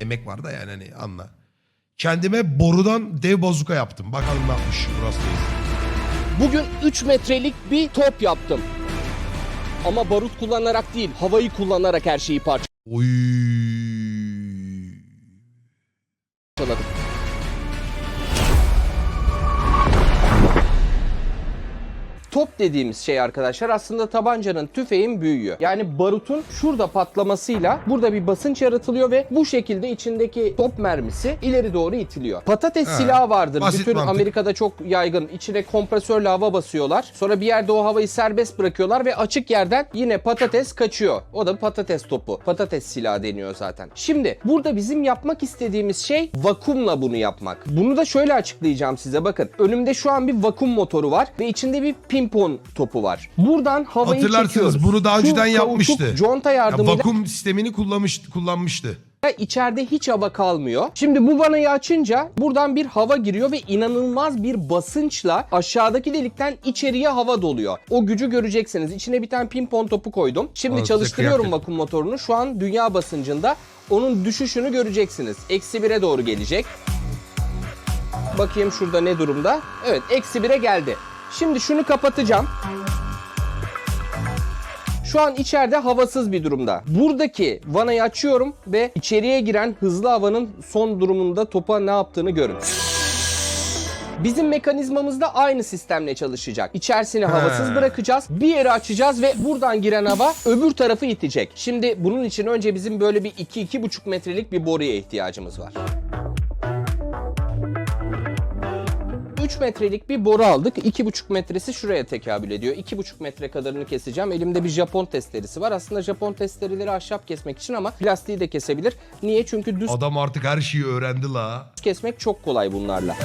Emek var da yani hani anla. Kendime borudan dev bazuka yaptım. Bakalım ne yapmış burası. Bugün 3 metrelik bir top yaptım. Ama barut kullanarak değil, havayı kullanarak her şeyi Oy. Top dediğimiz şey arkadaşlar aslında tabancanın tüfeğin büyüğü. Yani barutun şurada patlamasıyla burada bir basınç yaratılıyor ve bu şekilde içindeki top mermisi ileri doğru itiliyor. Patates Ha, silahı vardır. basit Bütün mantık. Amerika'da çok yaygın. İçine kompresörle hava basıyorlar. Sonra bir yerde o havayı serbest bırakıyorlar ve açık yerden yine patates kaçıyor. O da patates topu. Patates silahı deniyor zaten. Şimdi burada bizim yapmak istediğimiz şey vakumla bunu yapmak. Bunu da şöyle açıklayacağım size. Bakın önümde şu an bir vakum motoru var ve içinde bir pimpon topu var. Buradan havayı Hatırlarsınız çekiyoruz. bunu daha Şu önceden kauçuk yapmıştı. Conta Ya yardımıyla vakum sistemini kullanmış, kullanmıştı. içeride hiç hava kalmıyor. Şimdi bu vanayı açınca buradan bir hava giriyor ve inanılmaz bir basınçla aşağıdaki delikten içeriye hava doluyor. O gücü göreceksiniz. İçine bir tane pimpon topu koydum. Şimdi size çalıştırıyorum kıyak vakum motorunu. Şu an dünya basıncında onun düşüşünü göreceksiniz. Eksi 1'e doğru gelecek. Bakayım şurada ne durumda. Evet eksi 1'e geldi. Şimdi şunu kapatacağım. Şu an içeride havasız bir durumda. Buradaki vanayı açıyorum ve içeriye giren hızlı havanın son durumunda topa ne yaptığını görün. Bizim mekanizmamız da aynı sistemle çalışacak. İçerisini havasız bırakacağız. Bir yeri açacağız ve buradan giren hava öbür tarafı itecek. Şimdi bunun için önce bizim böyle bir 2-2,5 metrelik bir boruya ihtiyacımız var. 3 metrelik bir boru aldık. 2,5 metresi şuraya tekabül ediyor. 2,5 metre kadarını keseceğim. Elimde bir Japon testeresi var. Aslında Japon testereleri ahşap kesmek için ama plastiği de kesebilir. Niye? Çünkü düz Adam artık her şeyi öğrendi la. kesmek çok kolay bunlarla.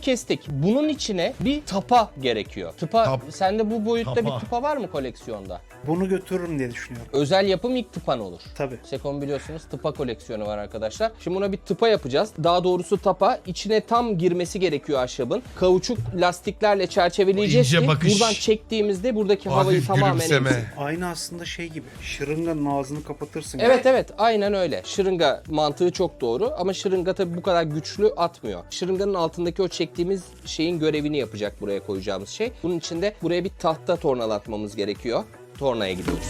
Kestik. Bunun içine bir tapa gerekiyor. Tıpa, Tap. sende bu boyutta Tapa. bir tıpa var mı koleksiyonda? Bunu götürürüm diye düşünüyorum. Özel yapım ilk tıpan olur. Tabii. Sekon biliyorsunuz tıpa koleksiyonu var arkadaşlar. Şimdi buna bir tıpa yapacağız. Daha doğrusu tapa içine tam girmesi gerekiyor ahşabın. Kauçuk lastiklerle çerçeveleyeceğiz ki bakış. buradan çektiğimizde buradaki havayı Hafif tamamen gülümseme. emsin. Aynı aslında şey gibi. Şırınganın ağzını kapatırsın. gibi. Evet evet aynen öyle. Şırınga mantığı çok doğru ama şırınga tabii bu kadar güçlü atmıyor. Şırınganın altındaki o çektiğimiz şeyin görevini yapacak buraya koyacağımız şey. Bunun için de buraya bir tahta tornalatmamız gerekiyor. Tornaya gidiyoruz.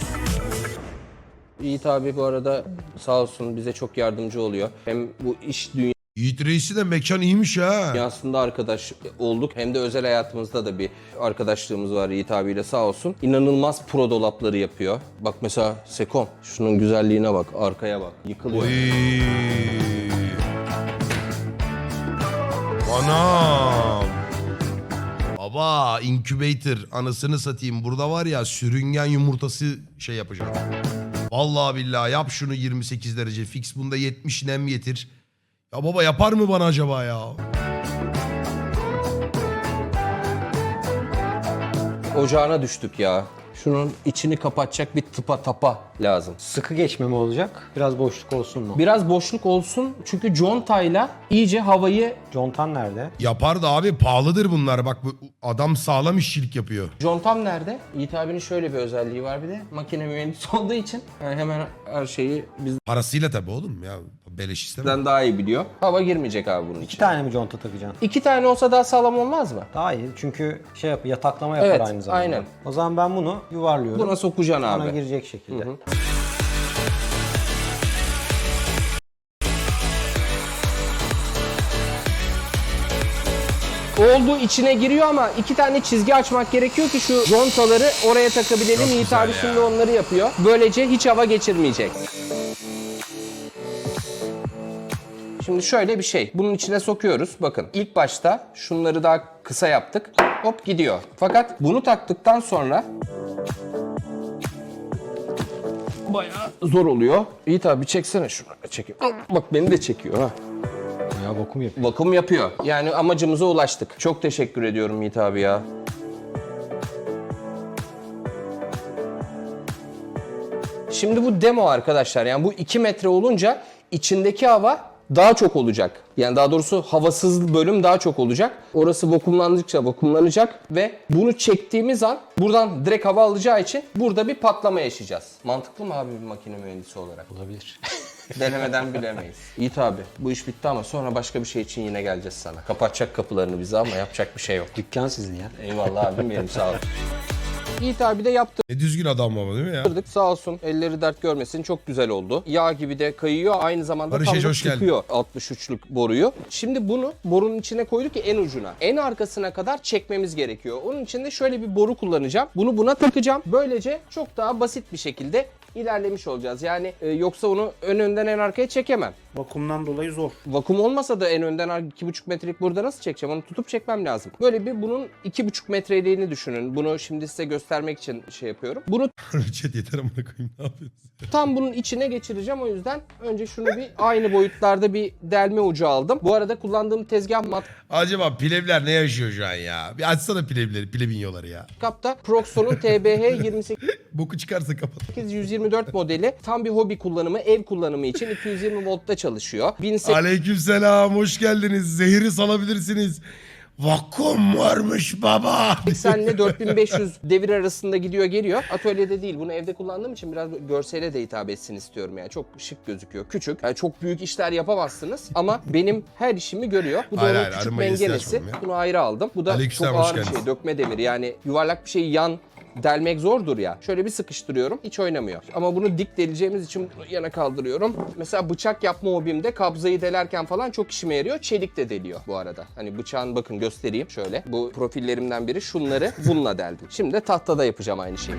Yiğit abi bu arada sağ olsun bize çok yardımcı oluyor. Hem bu iş Yiğit Reis'i de mekan iyiymiş ha. dünyasında arkadaş olduk hem de özel hayatımızda da bir arkadaşlığımız var Yiğit abiyle sağ olsun. İnanılmaz pro dolapları yapıyor. Bak mesela Sekom şunun güzelliğine bak arkaya bak yıkılıyor. Oy. Anam. Baba incubator anasını satayım. Burada var ya sürüngen yumurtası şey yapacağım. Vallahi billahi yap şunu 28 derece fix bunda 70 nem getir. Ya baba yapar mı bana acaba ya? Ocağına düştük ya. Şunun içini kapatacak bir tıpa tapa lazım. Sıkı geçme mi olacak? Biraz boşluk olsun mu? Biraz boşluk olsun çünkü contayla iyice havayı Contan nerede? Yapar da abi pahalıdır bunlar. Bak bu adam sağlam işçilik yapıyor. Contam nerede? Yiğit abinin şöyle bir özelliği var bir de. Makine mühendisi olduğu için yani hemen her şeyi Parasıyla tabii oğlum ya. Beleş istemem. bizden daha iyi biliyor. Hava girmeyecek abi bunun İki için. tane mi conta takacaksın? İki tane olsa daha sağlam olmaz mı? Daha iyi çünkü şey yap, yataklama yapar Evet, aynı zamanda. aynen. O zaman ben bunu yuvarlıyorum. Buna sokacaksın Ona abi. girecek şekilde. Oldu içine giriyor ama iki tane çizgi açmak gerekiyor ki şu contaları oraya takabilelim. Çok Yiğit güzel abi ya. şimdi onları yapıyor. Böylece hiç hava geçirmeyecek. Şimdi şöyle bir şey. Bunun içine sokuyoruz. Bakın ilk başta şunları daha kısa yaptık. Hop gidiyor. Fakat bunu taktıktan sonra bayağı zor oluyor. Yiğit abi çeksene şunu. Çekeyim. Bak beni de çekiyor ha. Ya vakum yapıyor. Vakum yapıyor. Yani amacımıza ulaştık. Çok teşekkür ediyorum Yiğit abi ya. Şimdi bu demo arkadaşlar. Yani bu 2 metre olunca içindeki hava daha çok olacak. Yani daha doğrusu havasız bölüm daha çok olacak. Orası vakumlandıkça vakumlanacak ve bunu çektiğimiz an buradan direkt hava alacağı için burada bir patlama yaşayacağız. Mantıklı mı abi bir makine mühendisi olarak? Olabilir. Denemeden bilemeyiz. Yiğit abi bu iş bitti ama sonra başka bir şey için yine geleceğiz sana. Kapatacak kapılarını bize ama yapacak bir şey yok. Dükkan sizin ya. Eyvallah abim benim sağ ol. Yiğit abi de yaptı. Ne düzgün adam baba değil mi ya? Yaptırdık sağ olsun elleri dert görmesin çok güzel oldu. Yağ gibi de kayıyor aynı zamanda Barış tam da hoş geldin. çıkıyor 63'lük boruyu. Şimdi bunu borunun içine koyduk ki en ucuna. En arkasına kadar çekmemiz gerekiyor. Onun için de şöyle bir boru kullanacağım. Bunu buna takacağım. Böylece çok daha basit bir şekilde ilerlemiş olacağız. Yani e, yoksa onu ön önden en arkaya çekemem. Vakumdan dolayı zor. Vakum olmasa da en önden 2,5 metrelik burada nasıl çekeceğim? Onu tutup çekmem lazım. Böyle bir bunun 2,5 metreliğini düşünün. Bunu şimdi size göstermek için şey yapıyorum. Bunu Chat yeter amına koyayım ne yapıyorsun? tam bunun içine geçireceğim. O yüzden önce şunu bir aynı boyutlarda bir delme ucu aldım. Bu arada kullandığım tezgah Acaba plevler ne yaşıyor şu an ya? Bir açsana plevleri, plebinyoları ya. matkapta Proxon'un TBH 28 Boku çıkarsa kapat. 124 modeli. Tam bir hobi kullanımı, ev kullanımı için 220 voltta çalışıyor. 1800 Aleykümselam hoş geldiniz. Zehri salabilirsiniz. Vakum varmış baba. 80 ile 4500 devir arasında gidiyor geliyor. Atölyede değil. Bunu evde kullandığım için biraz görsele de hitap etsin istiyorum yani. Çok şık gözüküyor. Küçük. Yani çok büyük işler yapamazsınız ama benim her işimi görüyor. Bu da Hayır, onun hayır, küçük mengenesi. Bunu ayrı aldım. Bu da Aleykümselam, çok ağır bir şey. Dökme demir. Yani yuvarlak bir şeyi yan delmek zordur ya. Şöyle bir sıkıştırıyorum. Hiç oynamıyor. Ama bunu dik deleceğimiz için yana kaldırıyorum. Mesela bıçak yapma hobimde kabzayı delerken falan çok işime yarıyor. Çelik de deliyor bu arada. Hani bıçağın bakın göstereyim şöyle. Bu profillerimden biri şunları bununla deldim. Şimdi de tahtada yapacağım aynı şeyi.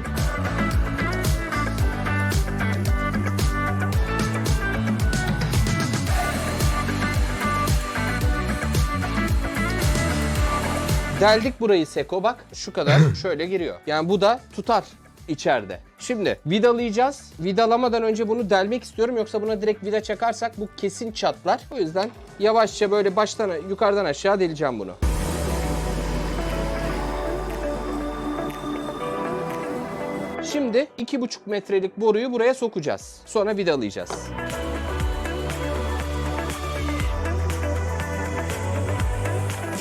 Deldik burayı Seko bak şu kadar şöyle giriyor. Yani bu da tutar içeride. Şimdi vidalayacağız. Vidalamadan önce bunu delmek istiyorum yoksa buna direkt vida çakarsak bu kesin çatlar. O yüzden yavaşça böyle baştan yukarıdan aşağı deleceğim bunu. Şimdi 2,5 metrelik boruyu buraya sokacağız. Sonra vidalayacağız.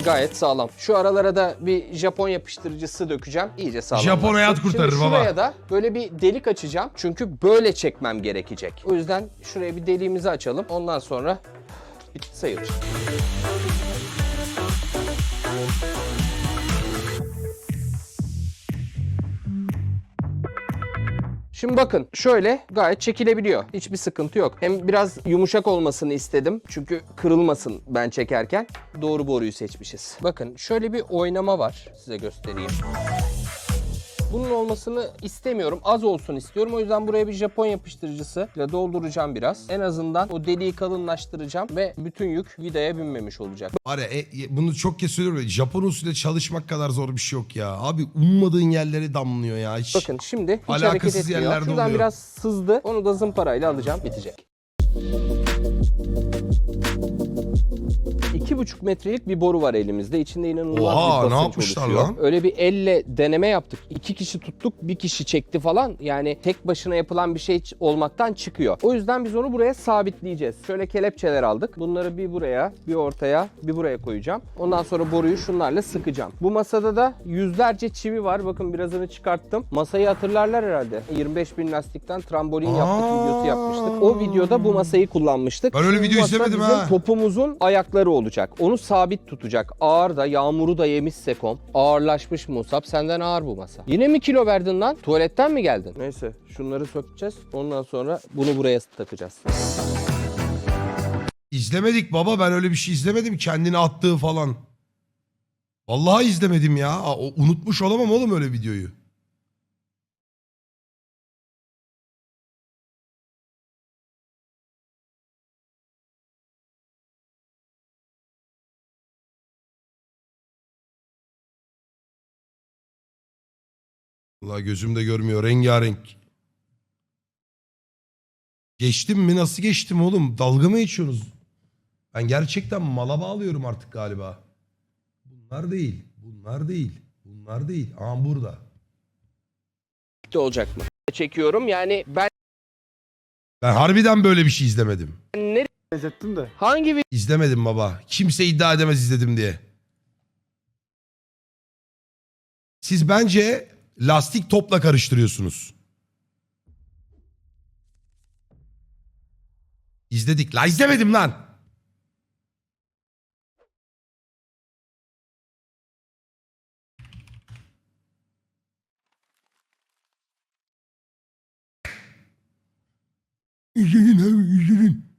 Gayet sağlam. Şu aralara da bir Japon yapıştırıcısı dökeceğim. İyice sağlam. Japon hayat kurtarır Şimdi baba. şuraya da böyle bir delik açacağım. Çünkü böyle çekmem gerekecek. O yüzden şuraya bir deliğimizi açalım. Ondan sonra bitti sayılır. Şimdi bakın şöyle gayet çekilebiliyor. Hiçbir sıkıntı yok. Hem biraz yumuşak olmasını istedim. Çünkü kırılmasın ben çekerken. Doğru boruyu seçmişiz. Bakın şöyle bir oynama var. Size göstereyim. Bunun olmasını istemiyorum. Az olsun istiyorum. O yüzden buraya bir Japon yapıştırıcısı ile dolduracağım biraz. En azından o deliği kalınlaştıracağım ve bütün yük vidaya binmemiş olacak. Var ya e, e, bunu çok kez söylüyorum. Japon usulü çalışmak kadar zor bir şey yok ya. Abi ummadığın yerlere damlıyor ya. Hiç. Bakın şimdi hiç Alakasız hareket etmiyor. yerlerde Şuradan oluyor. biraz sızdı. Onu da zımparayla alacağım. Bitecek. İki buçuk metrelik bir boru var elimizde. İçinde inanılmaz Oha, bir ne basınç yapmışlar oluşuyor. lan? Öyle bir elle deneme yaptık. İki kişi tuttuk, bir kişi çekti falan. Yani tek başına yapılan bir şey olmaktan çıkıyor. O yüzden biz onu buraya sabitleyeceğiz. Şöyle kelepçeler aldık. Bunları bir buraya, bir ortaya, bir buraya koyacağım. Ondan sonra boruyu şunlarla sıkacağım. Bu masada da yüzlerce çivi var. Bakın birazını çıkarttım. Masayı hatırlarlar herhalde. 25 bin lastikten trambolin yaptık Aa. videosu yapmıştık. O videoda bu masayı kullanmıştık. Ben öyle Bu video masa izlemedim bizim ha. Topumuzun ayakları olacak. Onu sabit tutacak. Ağır da yağmuru da yemiş Sekom. Ağırlaşmış Musab. Senden ağır bu masa. Yine mi kilo verdin lan? Tuvaletten mi geldin? Neyse şunları sökeceğiz. Ondan sonra bunu buraya takacağız. İzlemedik baba ben öyle bir şey izlemedim. Kendini attığı falan. Vallahi izlemedim ya. Aa, o- unutmuş olamam oğlum öyle videoyu. Vallahi gözüm de görmüyor. Rengarenk. Geçtim mi? Nasıl geçtim oğlum? Dalga mı geçiyorsunuz? Ben gerçekten mala bağlıyorum artık galiba. Bunlar değil. Bunlar değil. Bunlar değil. Aa burada. Bitti olacak mı? Çekiyorum yani ben Ben harbiden böyle bir şey izlemedim. nereye Benzettim de. Hangi İzlemedim baba. Kimse iddia edemez izledim diye. Siz bence lastik topla karıştırıyorsunuz. İzledik. La izlemedim lan. İzledin abi izledin.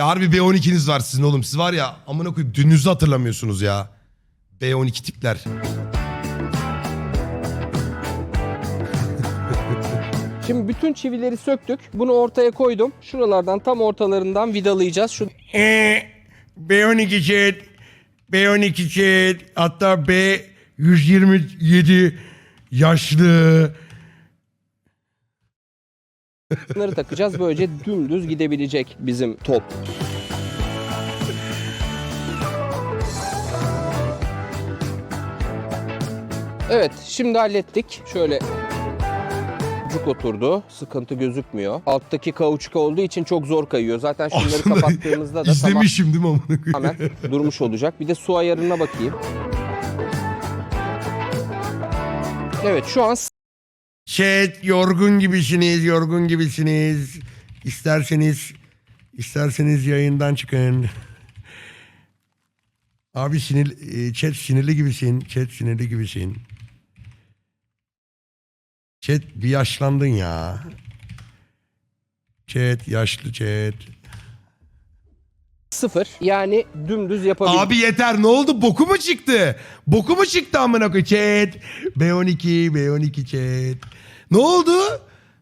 Ya harbi B12'niz var sizin oğlum. Siz var ya amına koyayım dününüzü hatırlamıyorsunuz ya. B12 tipler. Şimdi bütün çivileri söktük. Bunu ortaya koydum. Şuralardan tam ortalarından vidalayacağız. Şu Ee, B12 chat, B12 chat, hatta B127 yaşlı. Bunları takacağız. Böylece dümdüz gidebilecek bizim top. Evet, şimdi hallettik. Şöyle cuk oturdu. Sıkıntı gözükmüyor. Alttaki kauçuk olduğu için çok zor kayıyor. Zaten şunları Aslında kapattığımızda da tamam, İzlemişim değil mi amına koyayım? tamamen durmuş olacak. Bir de su ayarına bakayım. Evet, şu an Chat yorgun gibisiniz, yorgun gibisiniz. İsterseniz isterseniz yayından çıkın. Abi sinir, e, chat sinirli gibisin. Chat sinirli gibisin. Chat bir yaşlandın ya. Chat yaşlı chat. sıfır. Yani dümdüz yapabiliriz. Abi yeter ne oldu? Boku mu çıktı? Boku mu çıktı amına koyayım? Chat. B12, B12 chat. Ne oldu?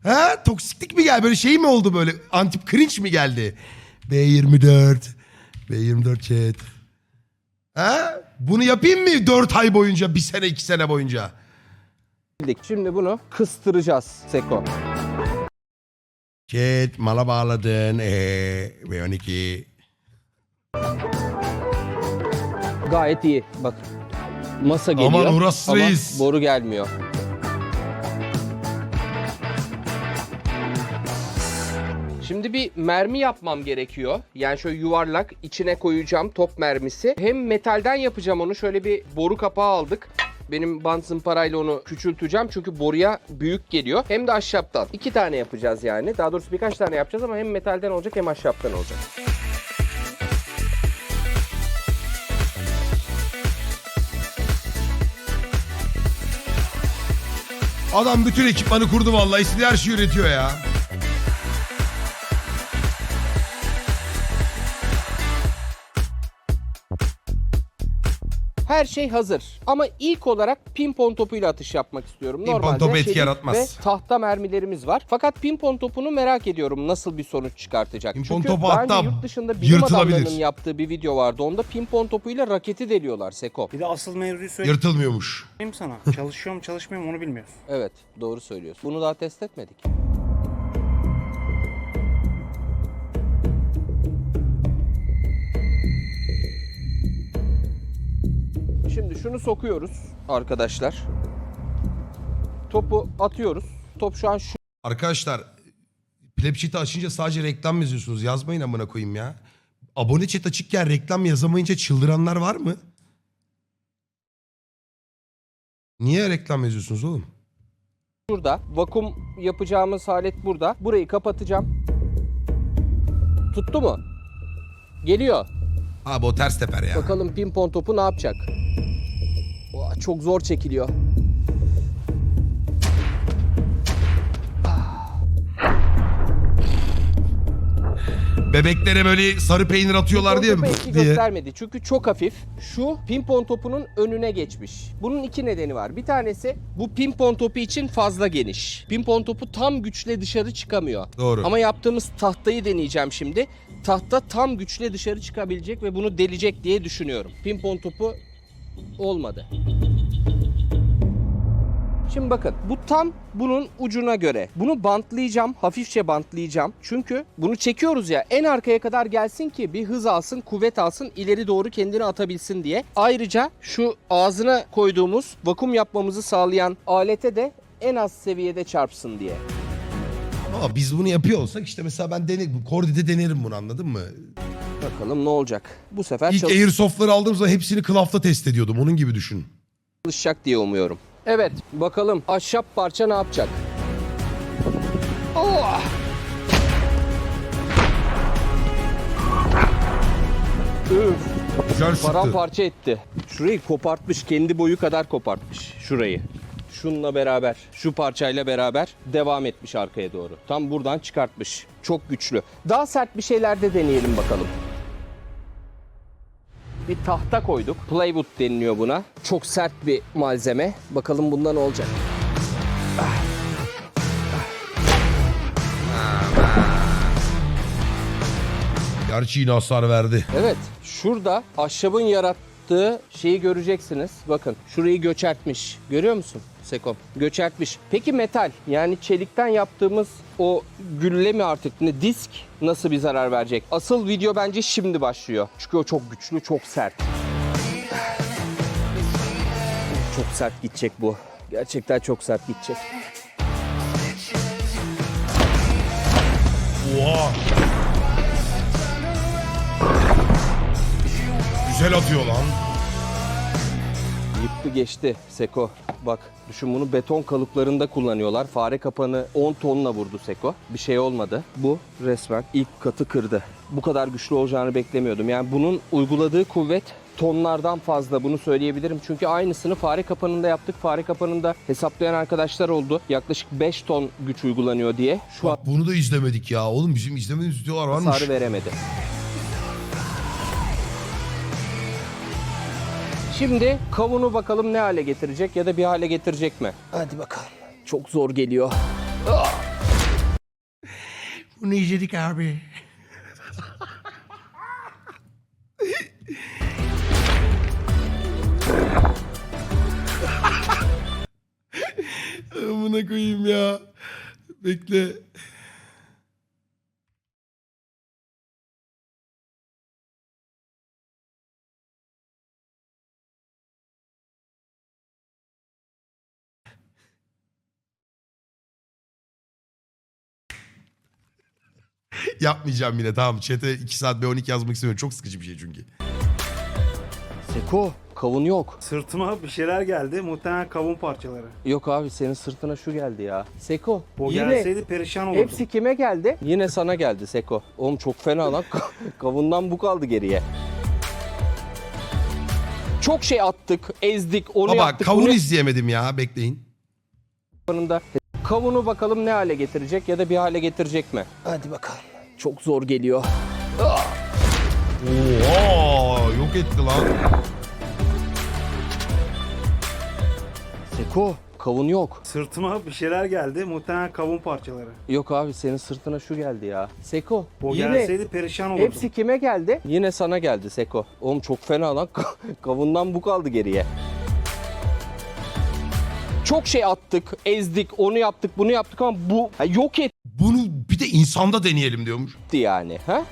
Ha? Toksiklik mi geldi? Böyle şey mi oldu böyle? Antip cringe mi geldi? B24. B24 chat. Ha? Bunu yapayım mı 4 ay boyunca? Bir sene, iki sene boyunca? Şimdi bunu kıstıracağız Seko. Chat mala bağladın. Ee, B12. Gayet iyi. Bak masa geliyor Aman Uras ama Reis. boru gelmiyor. Şimdi bir mermi yapmam gerekiyor. Yani şöyle yuvarlak içine koyacağım top mermisi. Hem metalden yapacağım onu. Şöyle bir boru kapağı aldık. Benim bant zımparayla onu küçülteceğim çünkü boruya büyük geliyor. Hem de ahşaptan. İki tane yapacağız yani. Daha doğrusu birkaç tane yapacağız ama hem metalden olacak hem ahşaptan olacak. Adam bütün ekipmanı kurdu vallahi. İstediği her şeyi üretiyor ya. Her şey hazır. Ama ilk olarak pimpon topuyla atış yapmak istiyorum. Pimpon Normalde topu etki yaratmaz. Ve tahta mermilerimiz var. Fakat pimpon topunu merak ediyorum nasıl bir sonuç çıkartacak. Pimpon Çünkü topu hatta yurt dışında bilim adamlarının yaptığı bir video vardı. Onda pimpon topuyla raketi deliyorlar Seko. Bir de asıl mevzuyu söyleyeyim Yırtılmıyormuş. sana. Çalışıyor mu çalışmıyor mu onu bilmiyorsun. Evet doğru söylüyorsun. Bunu daha test etmedik. Şimdi şunu sokuyoruz arkadaşlar. Topu atıyoruz. Top şu an şu Arkadaşlar Plebchat'i açınca sadece reklam yazıyorsunuz. Yazmayın amına koyayım ya. Abone chat açıkken reklam yazamayınca çıldıranlar var mı? Niye reklam yazıyorsunuz oğlum? Burada. Vakum yapacağımız alet burada. Burayı kapatacağım. Tuttu mu? Geliyor. Abi o ters teper ya. Bakalım pimpon topu ne yapacak? Oha, çok zor çekiliyor. Bebeklere böyle sarı peynir atıyorlar diye. Pimpon topu etki diye. göstermedi çünkü çok hafif. Şu pimpon topunun önüne geçmiş. Bunun iki nedeni var. Bir tanesi bu pimpon topu için fazla geniş. Pimpon topu tam güçle dışarı çıkamıyor. Doğru. Ama yaptığımız tahtayı deneyeceğim şimdi. Tahta tam güçle dışarı çıkabilecek ve bunu delecek diye düşünüyorum. Pimpon topu olmadı. Şimdi bakın bu tam bunun ucuna göre. Bunu bantlayacağım, hafifçe bantlayacağım. Çünkü bunu çekiyoruz ya en arkaya kadar gelsin ki bir hız alsın, kuvvet alsın, ileri doğru kendini atabilsin diye. Ayrıca şu ağzına koyduğumuz vakum yapmamızı sağlayan alete de en az seviyede çarpsın diye. Ama biz bunu yapıyor olsak işte mesela ben dene, Kordide denerim bunu anladın mı? Bakalım ne olacak. Bu sefer İlk Airsoft'ları aldığım zaman hepsini kılafta test ediyordum. Onun gibi düşün. çalışacak diye umuyorum. Evet bakalım ahşap parça ne yapacak? Oh! Üf, Güzel sıktı. paramparça etti. Şurayı kopartmış, kendi boyu kadar kopartmış şurayı. Şununla beraber, şu parçayla beraber devam etmiş arkaya doğru. Tam buradan çıkartmış. Çok güçlü. Daha sert bir şeyler de deneyelim bakalım. Bir tahta koyduk. Plywood deniliyor buna. Çok sert bir malzeme. Bakalım bunda ne olacak. Gerçi yine hasar verdi. Evet, şurada ahşabın yarattığı şeyi göreceksiniz. Bakın, şurayı göçertmiş. Görüyor musun Sekom? Göçertmiş. Peki metal, yani çelikten yaptığımız o gülle mi artık ne disk nasıl bir zarar verecek? Asıl video bence şimdi başlıyor. Çünkü o çok güçlü, çok sert. Çok sert gidecek bu. Gerçekten çok sert gidecek. Oha. Güzel atıyor lan. Yıktı geçti Seko. Bak düşün bunu beton kalıplarında kullanıyorlar. Fare kapanı 10 tonla vurdu Seko. Bir şey olmadı. Bu resmen ilk katı kırdı. Bu kadar güçlü olacağını beklemiyordum. Yani bunun uyguladığı kuvvet tonlardan fazla bunu söyleyebilirim. Çünkü aynısını fare kapanında yaptık. Fare kapanında hesaplayan arkadaşlar oldu. Yaklaşık 5 ton güç uygulanıyor diye. Şu an Bak bunu da izlemedik ya. Oğlum bizim izlemediğimiz videolar varmış. hasarı veremedi. Şimdi kavunu bakalım ne hale getirecek ya da bir hale getirecek mi? Hadi bakalım. Çok zor geliyor. Bunu izledik abi. Amına koyayım ya. Bekle. Yapmayacağım yine tamam. Chat'e 2 saat B12 yazmak istemiyorum. Çok sıkıcı bir şey çünkü. Seko kavun yok. Sırtıma bir şeyler geldi. Muhtemelen kavun parçaları. Yok abi senin sırtına şu geldi ya. Seko O yine gelseydi perişan olurdum. hepsi kime geldi? Yine sana geldi Seko. Oğlum çok fena lan. Kavundan bu kaldı geriye. Çok şey attık, ezdik, onu Baba yaptık. kavun bunu izleyemedim ya. Bekleyin. yanında. Kavunu bakalım ne hale getirecek ya da bir hale getirecek mi? Hadi bakalım. Çok zor geliyor. Oo, yok etti lan. Seko kavun yok. Sırtıma bir şeyler geldi. Muhtemelen kavun parçaları. Yok abi senin sırtına şu geldi ya. Seko O yine gelseydi perişan olurdum. hepsi kime geldi? Yine sana geldi Seko. Oğlum çok fena lan. Kavundan bu kaldı geriye. Çok şey attık, ezdik, onu yaptık, bunu yaptık ama bu yok etti Bunu bir de insanda deneyelim diyormuş. yani. Ha?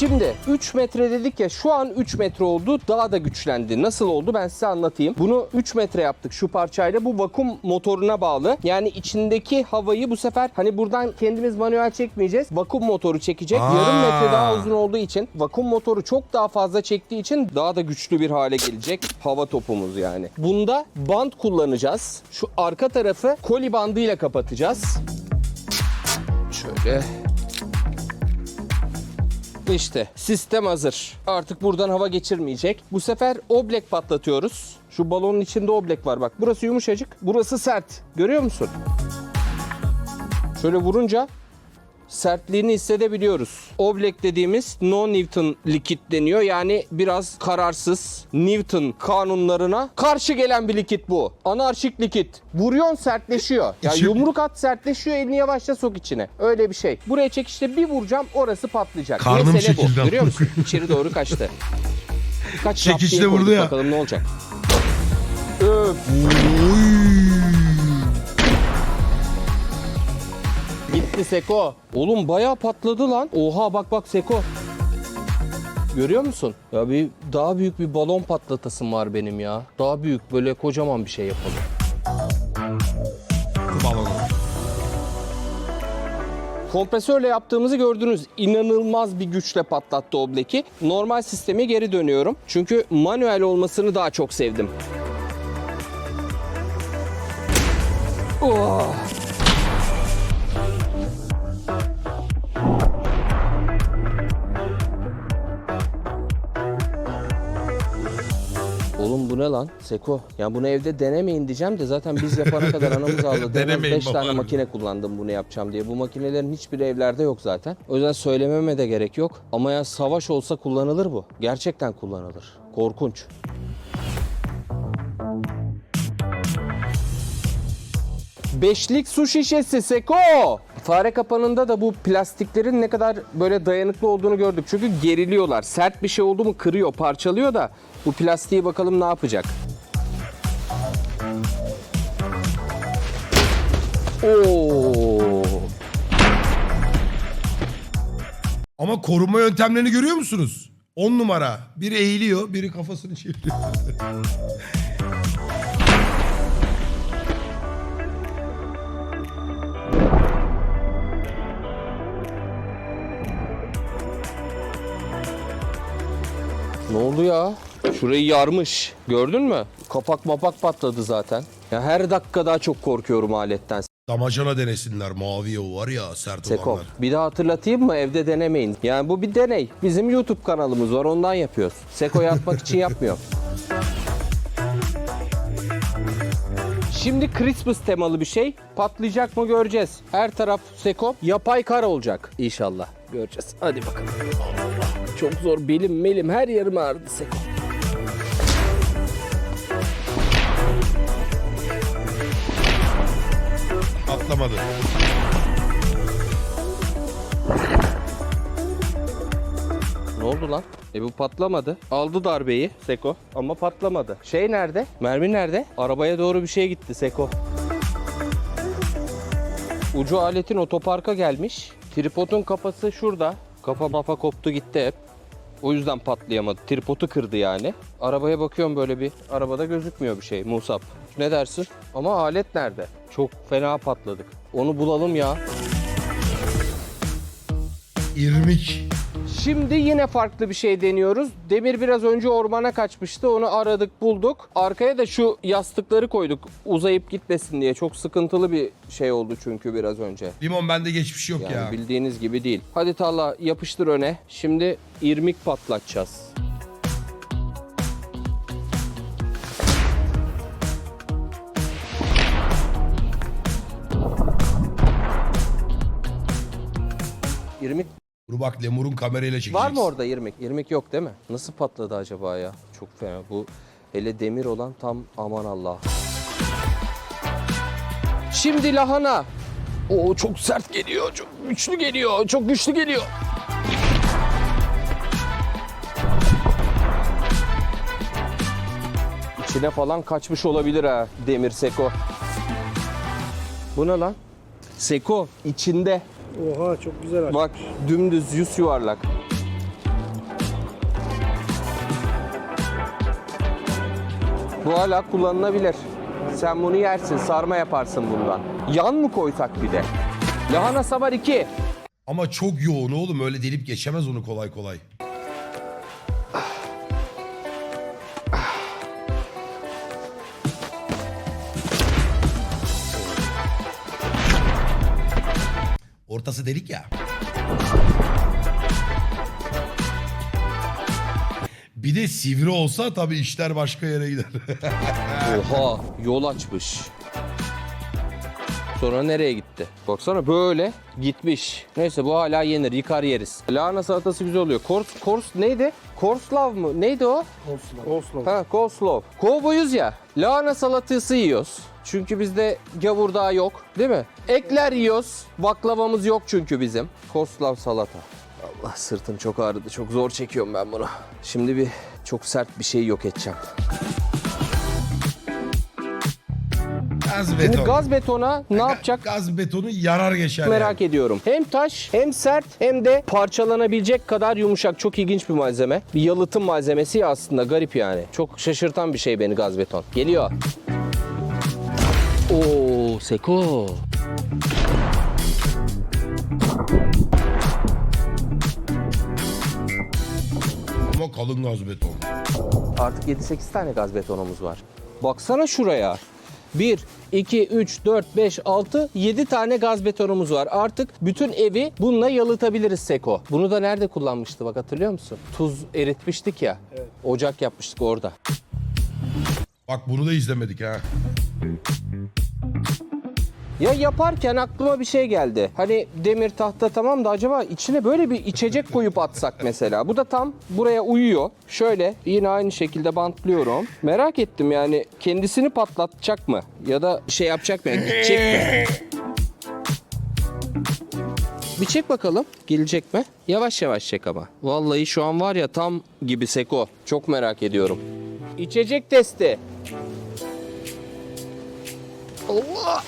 Şimdi 3 metre dedik ya şu an 3 metre oldu daha da güçlendi. Nasıl oldu ben size anlatayım. Bunu 3 metre yaptık şu parçayla bu vakum motoruna bağlı. Yani içindeki havayı bu sefer hani buradan kendimiz manuel çekmeyeceğiz. Vakum motoru çekecek. Aa. Yarım metre daha uzun olduğu için vakum motoru çok daha fazla çektiği için daha da güçlü bir hale gelecek hava topumuz yani. Bunda bant kullanacağız. Şu arka tarafı koli bandıyla kapatacağız. Şöyle işte sistem hazır. Artık buradan hava geçirmeyecek. Bu sefer oblek patlatıyoruz. Şu balonun içinde oblek var bak. Burası yumuşacık, burası sert. Görüyor musun? Şöyle vurunca sertliğini hissedebiliyoruz. Oblek dediğimiz no Newton likit deniyor. Yani biraz kararsız Newton kanunlarına karşı gelen bir likit bu. Anarşik likit. Vuruyorsun sertleşiyor. Ya İçim- yumruk at sertleşiyor elini yavaşça sok içine. Öyle bir şey. Buraya çekişte bir vuracağım orası patlayacak. Karnım Mesele bu. Görüyor musun? İçeri doğru kaçtı. Şap Çekişle vurdu ya. Bakalım ne olacak. Öf. Oy. Gitti Seko. Oğlum bayağı patladı lan. Oha bak bak Seko. Görüyor musun? Ya bir daha büyük bir balon patlatasım var benim ya. Daha büyük böyle kocaman bir şey yapalım. Balonu. Kompresörle yaptığımızı gördünüz. İnanılmaz bir güçle patlattı obleki. Normal sisteme geri dönüyorum. Çünkü manuel olmasını daha çok sevdim. Oh. Oğlum bu ne lan? Seko. Ya bunu evde denemeyin diyeceğim de zaten biz yapana kadar anamız ağladı. Denemeyin 5 tane makine kullandım bunu yapacağım diye. Bu makinelerin hiçbiri evlerde yok zaten. O yüzden söylememe de gerek yok. Ama ya savaş olsa kullanılır bu. Gerçekten kullanılır. Korkunç. Beşlik su şişesi Seko. Fare kapanında da bu plastiklerin ne kadar böyle dayanıklı olduğunu gördük. Çünkü geriliyorlar. Sert bir şey oldu mu kırıyor, parçalıyor da bu plastiği bakalım ne yapacak. Oo. Ama koruma yöntemlerini görüyor musunuz? 10 numara. Biri eğiliyor, biri kafasını çeviriyor. Ne oldu ya? Şurayı yarmış. Gördün mü? Kapak mapak patladı zaten. Ya her dakika daha çok korkuyorum aletten. Damacana denesinler. Mavi o var ya sert Seko. olanlar. Bir daha hatırlatayım mı? Evde denemeyin. Yani bu bir deney. Bizim YouTube kanalımız var. Ondan yapıyoruz. Seko'yu atmak için yapmıyor. Şimdi Christmas temalı bir şey. Patlayacak mı göreceğiz. Her taraf Seko. Yapay kar olacak. İnşallah. Göreceğiz. Hadi bakalım. Çok zor. Belim melim her yerim ağrıdı Seko. Atlamadı. Ne oldu lan? E bu patlamadı. Aldı darbeyi Seko ama patlamadı. Şey nerede? Mermi nerede? Arabaya doğru bir şey gitti Seko. Ucu aletin otoparka gelmiş. Tripodun kafası şurada. Kafa mafa koptu gitti hep. O yüzden patlayamadı. Tripodu kırdı yani. Arabaya bakıyorum böyle bir. Arabada gözükmüyor bir şey Musab. Ne dersin? Ama alet nerede? Çok fena patladık. Onu bulalım ya. İrmik. Şimdi yine farklı bir şey deniyoruz. Demir biraz önce ormana kaçmıştı. Onu aradık, bulduk. Arkaya da şu yastıkları koyduk. Uzayıp gitmesin diye. Çok sıkıntılı bir şey oldu çünkü biraz önce. Limon bende geçmiş yok Yani ya. bildiğiniz gibi değil. Hadi Talha yapıştır öne. Şimdi irmik patlatacağız. İrmik Dur bak lemurun kamerayla çekeceksin. Var mı orada irmik? İrmik yok değil mi? Nasıl patladı acaba ya? Çok fena. Bu hele demir olan tam aman Allah. Şimdi lahana. Oo çok sert geliyor. Çok güçlü geliyor. Çok güçlü geliyor. İçine falan kaçmış olabilir ha demir Seko. Bu ne lan? Seko içinde. Oha çok güzel aç. Bak dümdüz yüz yuvarlak. Bu hala kullanılabilir. Sen bunu yersin, sarma yaparsın bundan. Yan mı koysak bir de? Lahana sabar 2. Ama çok yoğun oğlum öyle delip geçemez onu kolay kolay. Ortası delik ya. Bir de sivri olsa tabii işler başka yere gider. Oha, yol açmış. Sonra nereye gitti? Baksana böyle gitmiş. Neyse bu hala yenir, yıkar yeriz. Lahana salatası güzel oluyor. Kors, kors neydi? Korslav mı? Neydi o? Oslo. Ha, coleslaw. Kovboyuz ya. Lahana salatası yiyoruz. Çünkü bizde gavurdağ yok değil mi? Ekler yiyoruz. Baklavamız yok çünkü bizim. Coleslaw salata. Allah sırtım çok ağrıdı. Çok zor çekiyorum ben bunu. Şimdi bir çok sert bir şey yok edeceğim. Gaz Şimdi beton. gaz betona ne yapacak Gaz betonu yarar geçer. merak yani. ediyorum. Hem taş hem sert hem de parçalanabilecek kadar yumuşak. Çok ilginç bir malzeme. Bir yalıtım malzemesi ya aslında garip yani. Çok şaşırtan bir şey beni gaz beton. Geliyor. Oo Seko. Ama kalın gaz beton. Artık 7-8 tane gaz betonumuz var. Baksana şuraya. 1, 2, 3, 4, 5, 6, 7 tane gaz betonumuz var. Artık bütün evi bununla yalıtabiliriz Seko. Bunu da nerede kullanmıştı bak hatırlıyor musun? Tuz eritmiştik ya. Ocak yapmıştık orada. Bak bunu da izlemedik ha. Ya yaparken aklıma bir şey geldi. Hani demir tahta tamam da acaba içine böyle bir içecek koyup atsak mesela. Bu da tam buraya uyuyor. Şöyle yine aynı şekilde bantlıyorum. Merak ettim yani kendisini patlatacak mı? Ya da şey yapacak mı? Yani gidecek mi? Bir çek bakalım. Gelecek mi? Yavaş yavaş çek ama. Vallahi şu an var ya tam gibi Seko. Çok merak ediyorum. İçecek testi. Allah!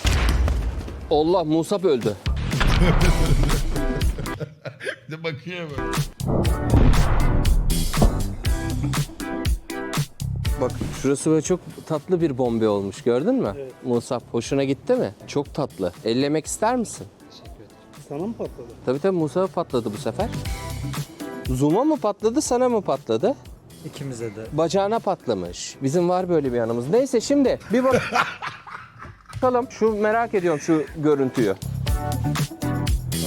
Allah Musab öldü. Bir de bakıyor böyle. Bak şurası böyle çok tatlı bir bombe olmuş gördün mü? Musab hoşuna gitti mi? Çok tatlı. Ellemek ister misin? Sana mı patladı? Tabii tabii Musab'a patladı bu sefer. Zoom'a mı patladı sana mı patladı? İkimize de. Bacağına patlamış. Bizim var böyle bir yanımız. Neyse şimdi bir bak. bakalım. Şu merak ediyorum şu görüntüyü.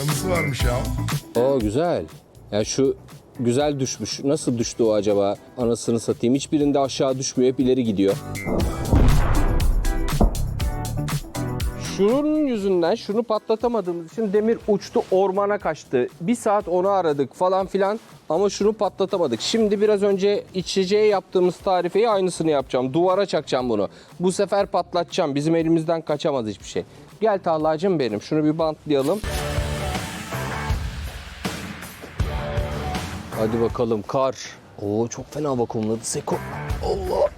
Anısı varmış ya. Oo güzel. Ya şu güzel düşmüş. Nasıl düştü o acaba? Anasını satayım. Hiçbirinde aşağı düşmüyor. Hep ileri gidiyor. Şunun yüzünden şunu patlatamadığımız için demir uçtu ormana kaçtı. Bir saat onu aradık falan filan ama şunu patlatamadık. Şimdi biraz önce içeceğe yaptığımız tarifeyi aynısını yapacağım. Duvara çakacağım bunu. Bu sefer patlatacağım. Bizim elimizden kaçamaz hiçbir şey. Gel Talha'cığım benim. Şunu bir bantlayalım. Hadi bakalım kar. Oo çok fena vakumladı Seko. Allah.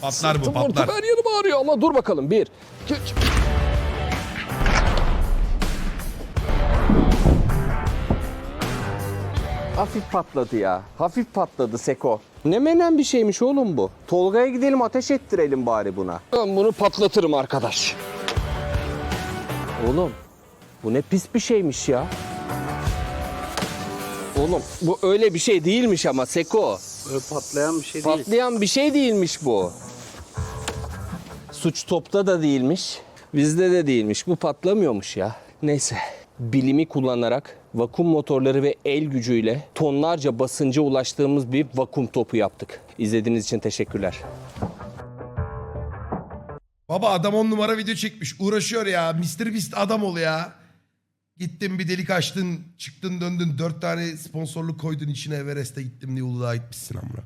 Patlar bu patlar. her yanım ağrıyor ama dur bakalım. Bir, iki, üç. Hafif patladı ya. Hafif patladı Seko. Ne menen bir şeymiş oğlum bu. Tolga'ya gidelim ateş ettirelim bari buna. Ben bunu patlatırım arkadaş. Oğlum bu ne pis bir şeymiş ya. Oğlum bu öyle bir şey değilmiş ama Seko. Böyle patlayan bir şey değil. Patlayan bir şey değilmiş bu. Suç topta da değilmiş. Bizde de değilmiş. Bu patlamıyormuş ya. Neyse. Bilimi kullanarak vakum motorları ve el gücüyle tonlarca basınca ulaştığımız bir vakum topu yaptık. İzlediğiniz için teşekkürler. Baba adam on numara video çekmiş. Uğraşıyor ya. Mr. Beast adam ol ya. Gittin bir delik açtın, çıktın döndün. Dört tane sponsorluk koydun içine Everest'e gittim diye Uludağ'a gitmişsin amına.